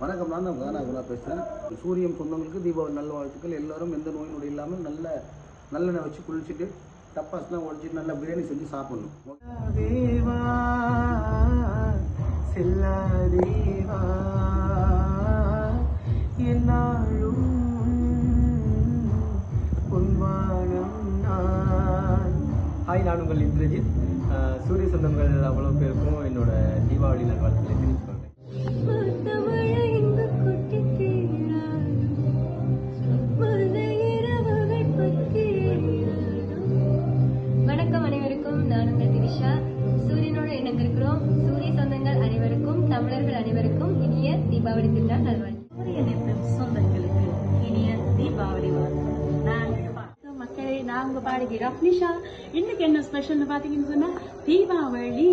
வணக்கம் நான் குணா பேசுகிறேன் சூரியன் சொந்தங்களுக்கு தீபாவளி நல்ல வாழ்த்துக்கள். எல்லாரும் எந்த நோய் நொடி இல்லாமல் நல்ல நல்லெண்ணெய் வச்சு குளிச்சுட்டு டப்பாஸ்லாம் உடச்சிட்டு நல்லா பிரியாணி செஞ்சு சாப்பிடணும். தேவா செல்லாதேவா என்னாலும் பொன்வானம் நான். ஹாய் நான் உங்கள் இந்திரஜித். சூரிய சொந்தங்கள் அவ்வளோ பேருக்கும் என்னோட தீபாவளி நல்வாழ்த்துக்களை தெரிவித்துக் தீபாவளி சொந்தங்களுக்கு இனிய தீபாவளி வாழ்த்து நான் மக்களே நான் உங்க பாடகி இன்னைக்கு என்ன ஸ்பெஷல்னு பாத்தீங்கன்னு சொன்னா தீபாவளி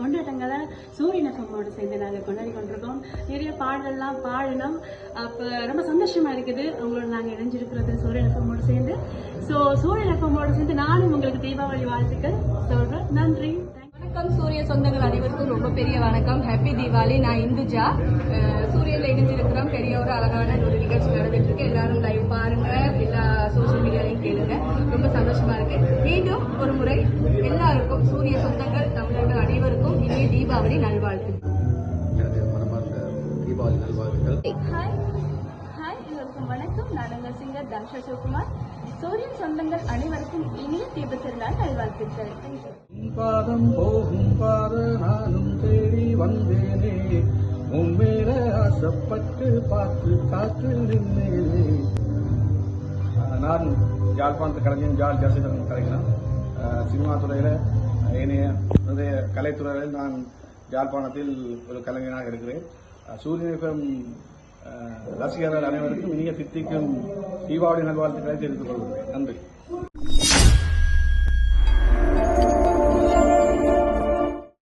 கொண்டாட்டங்களை சூரியன் எஃப்எம்மோடு சேர்ந்து நாங்க கொண்டாடி கொண்டிருக்கோம். நிறைய பாடலாம் பாடணும் அப்ப ரொம்ப சந்தோஷமா இருக்குது. உங்களோட நாங்க இணைஞ்சிருக்கிறது சூரியன் எஃப்எம்மோடு சேர்ந்து. சோ சூரியன் எஃப்எம்மோடு சேர்ந்து நானும் உங்களுக்கு தீபாவளி வாழ்த்துக்கள் சொல்றேன். நன்றி. வணக்கம். சூரிய சொந்தங்கள் அனைவருக்கும் ரொம்ப பெரிய வணக்கம். ஹாப்பி தீபாவளி நான் இந்துஜா. அஹ் சூரியன்ல இணைஞ்சிருக்கிறோம் பெரிய ஒரு அழகான ஒரு நிகழ்ச்சி நடந்துட்டு இருக்கு எல்லாரும் லைவ் பாருங்க. எல்லா சோஷியல் மீடியாலையும் கேளுங்க. ரொம்ப சந்தோஷமா இருக்கு. மீண்டும் ஒரு முறை எல்லாருக்கும் சூரிய சொந்தங்கள் தமிழர்கள் அனைவருக்கும் இனிய தீபாவளி நல்வாழ்த்து தீபாவளி நல்வாழ்த்துக்கள். ஹாய் ஹாய் எல்லோருக்கும் வணக்கம். நான் உங்கள் சிங்கர் தனுஷா சிவகுமார். சூரியன் சொந்தங்கள் அனைவருக்கும் இனிய தீப திருநாள் நல்வாழ்த்துக்கள். பாதம் போகும் பாத நானும் தேடி வந்தேனே. உண்மையில ஆசைப்பட்டு பார்த்து காத்து நின்னேனே. நான் யாழ்ப்பாணத்து கலைஞன் ஜால் ஜாசிதரன் கலைஞன். சினிமா துறையில் ஏனைய கலைத்துறையில் நான் யாழ்ப்பாணத்தில் ஒரு கலைஞனாக இருக்கிறேன். சூரியன் ரசிகர்கள் அனைவருக்கும் இனிய சித்திக்கும் தீபாவளி நல்வாழ்த்துக்களை தெரிவித்துக் கொள்கிறேன். நன்றி.